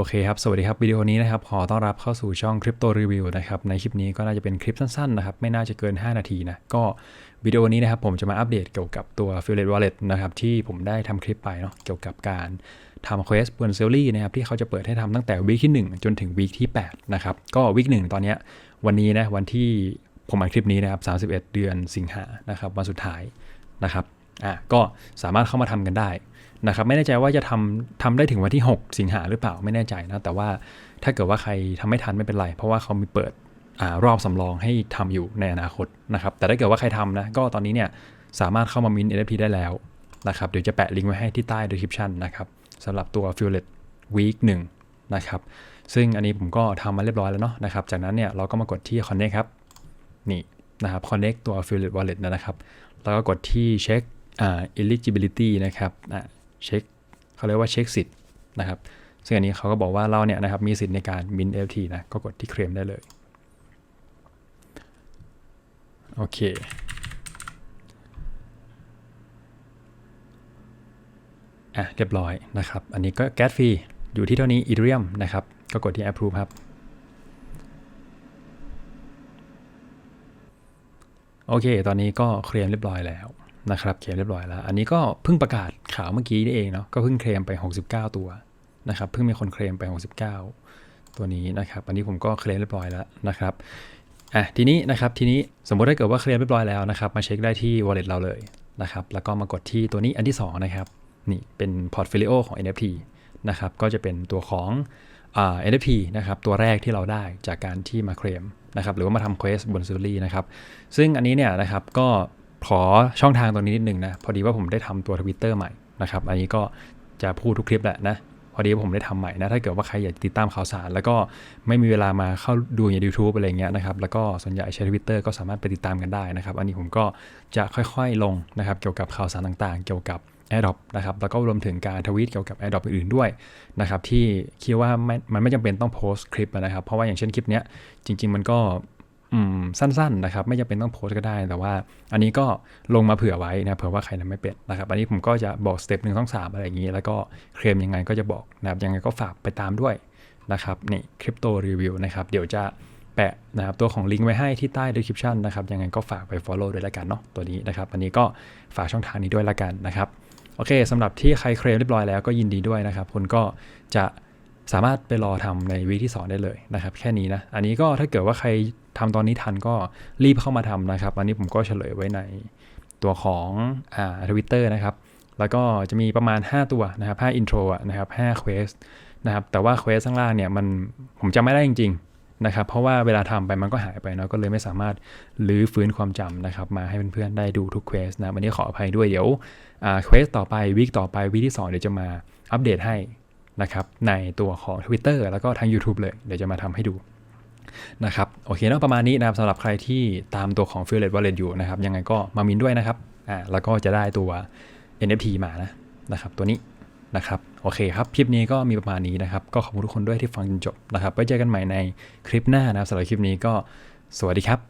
โอเคครับ สวัสดีครับวิดีโอนี้นะครับ ขอต้อนรับเข้าสู่ช่องคริปโตรีวิวนะครับ ในคลิปนี้ก็น่าจะเป็นคลิปสั้นๆนะครับ ไม่น่าจะเกิน 5 นาทีนะ ก็วิดีโอนี้นะครับผมจะมาอัปเดตเกี่ยวกับตัว f i l e t Wallet นะครับ ที่ผมได้ทำคลิปไปเนาะเกี่ยวกับการทำ Quest บนเซลลี่นะครับ ที่เขาจะเปิดให้ทำตั้งแต่วีคที่ 1 จนถึงวีคที่ 8 นะครับ ก็วีคหนึ่งตอนนี้วันนี้นะวันที่ผมอัดคลิปนี้นะครับ31 เดือนสิงหานะครับวันสุดท้ายนะครับอะก็สามารถเข้ามาทำกันได้ นะครับไม่แน่ใจว่าจะทำทำได้ถึงวันที่ 6 สิงหาหรือเปล่าไม่แน่ใจนะแต่ว่าถ้าเกิดว่าใครทำไม่ทันไม่เป็นไร เพราะว่าเขามีเปิดอรอบสำรองให้ทำอยู่ในอนาคตนะครับแต่ถ้าเกิดว่าใครทำนะก็ตอนนี้เนี่ยสามารถเข้ามามิน NFT ได้แล้วนะครับเดี๋ยวจะแปะลิงก์ไว้ให้ที่ใต้ description นะครับสำหรับตัว f i l e t Week 1นะครับซึ่งอันนี้ผมก็ทำมาเรียบร้อยแล้วเนาะนะครับจากนั้นเนี่ยเราก็มากดที่ connect ครับนี่นะครับ connect ตัว affiliate wallet นะครับ แล้วก็กดที่เช็คอ่า eligibility นะครับอ่า เช็คเขาเรียกว่าเช็คสิทธิ์นะครับซึ่งอันนี้เขาก็บอกว่าเราเนี่ยนะครับมีสิทธิ์ในการ mint NFT นะก็กดที่เคลมได้เลยโอเคอะเรียบร้อยนะครับ อันนี้ก็แก๊สฟรีอยู่ที่เท่านี้ Ethereum นะครับ ก็กดที่ approve ครับ โอเค ตอนนี้ก็เคลมเรียบร้อยแล้ว นะครับเคลมเรียบร้อยแล้ว อันนี้ก็เพิ่งประกาศข่าวเมื่อกี้นี่เองเนาะก็เพิ่งเคลมไป 69 ตัวนะครับเพิ่งมีคนเคลมไป 69 ตัวนี้นะครับ อันนี้ผมก็เคลมเรียบร้อยแล้วนะครับอะทีนี้นะครับทีนี้สมมติถ้าเกิดว่าเคลมเรียบร้อยแล้วนะครับ มาเช็คได้ที่ wallet เราเลยนะครับ แล้วก็มากดที่ตัวนี้อันที่ 2 นะครับนี่เป็นพอร์ตโฟลิโอของ NFT นะครับก็จะเป็นตัวของอ่า NFT นะครับตัวแรกที่เราได้จากการที่มาเคลมนะครับหรือว่ามาทำเควสบนซูรี่นะครับซึ่งอันนี้เนี่ยนะครับก็ ขอช่องทางตัวนี้นิดนึงนะ พอดีว่าผมได้ทำตัวทวิตเตอร์ใหม่นะครับ อันนี้ก็จะพูดทุกคลิปแหละนะ พอดีว่าผมได้ทำใหม่นะ ถ้าเกิดว่าใครอยากติดตามข่าวสาร แล้วก็ไม่มีเวลามาเข้าดูใน YouTube อะไรเงี้ยนะครับ แล้วก็ส่วนใหญ่ใช้ทวิตเตอร์ก็สามารถไปติดตามกันได้นะครับ อันนี้ผมก็จะค่อยๆลงนะครับ เกี่ยวกับข่าวสารต่างๆ เกี่ยวกับ AirDrop นะครับ แล้วก็รวมถึงการทวีตเกี่ยวกับ AirDrop อื่นๆด้วยนะครับที่คิดว่ามันไม่จำเป็นต้องโพสต์คลิปนะครับ เพราะว่าอย่างเช่นคลิปเนี้ยจริง ๆ มันก็ สั้นๆนะครับ ไม่จำเป็นต้องโพสก็ได้ แต่ว่า อันนี้ก็ลงมาเผื่อไว้นะเผื่อว่าใครทำไม่เป็นนะครับ อันนี้ผมก็จะบอกสเต็ปหนึ่งต้องสามอะไรอย่างนี้ แล้วก็เคลมยังไงก็จะบอกนะครับยังไงก็ฝากไปตามด้วยนะครับนี่คริปโตรีวิวนะครับเดี๋ยวจะแปะนะครับตัวของลิงก์ไว้ให้ที่ใต้ description นะครับยังไงก็ฝากไป follow ด้วยละกันเนาะตัวนี้นะครับ อันนี้ก็ฝากช่องทางนี้ด้วยละกันนะครับโอเคสำหรับที่ใครเคลมเรียบร้อยแล้วก็ยินดีด้วยนะครับคุณก็จะสามารถไปรอทำในวีที่ 2 ได้เลยนะครับ แค่นี้นะ อันนี้ก็ถ้าเกิดว่าใคร ทำตอนนี้ทันก็รีบเข้ามาทำนะครับ อันนี้ผมก็เฉลยไว้ในตัวของอ่าทวิตเตอร์นะครับ แล้วก็จะมีประมาณ 5 ตัวนะครับ5 intro อะนะครับ5 quest นะครับ แต่ว่า quest ข้างล่างเนี่ยมันผมจำไม่ได้จริงๆนะครับ เพราะว่าเวลาทำไปมันก็หายไปเนาะ ก็เลยไม่สามารถลื้อฟื้นความจำนะครับ มาให้เพื่อนๆได้ดูทุก quest นะวันนี้ขออภัยด้วย เดี๋ยวเควสต่อไปวีคต่อไปวีคที่ 2 เดี๋ยวจะมาอัปเดตให้นะครับในตัวของ Twitter แล้วก็ทาง YouTube เลย เดี๋ยวจะมาทำให้ดู นะครับโอเคเนาะประมาณนี้นะครับสำหรับใครที่ตามตัวของ f i l e t Wallet อยู่นะครับยังไงก็มามินด้วยนะครับอ่าแล้วก็จะได้ตัว NFT มานะนะครับตัวนี้นะครับโอเคครับ คลิปนี้ก็มีประมาณนี้นะครับ ก็ขอบคุณทุกคนด้วยที่ฟังจนจบนะครับไว้เจอกันใหม่ในคลิปหน้านะครับสำหรับคลิปนี้ก็สวัสดีครับ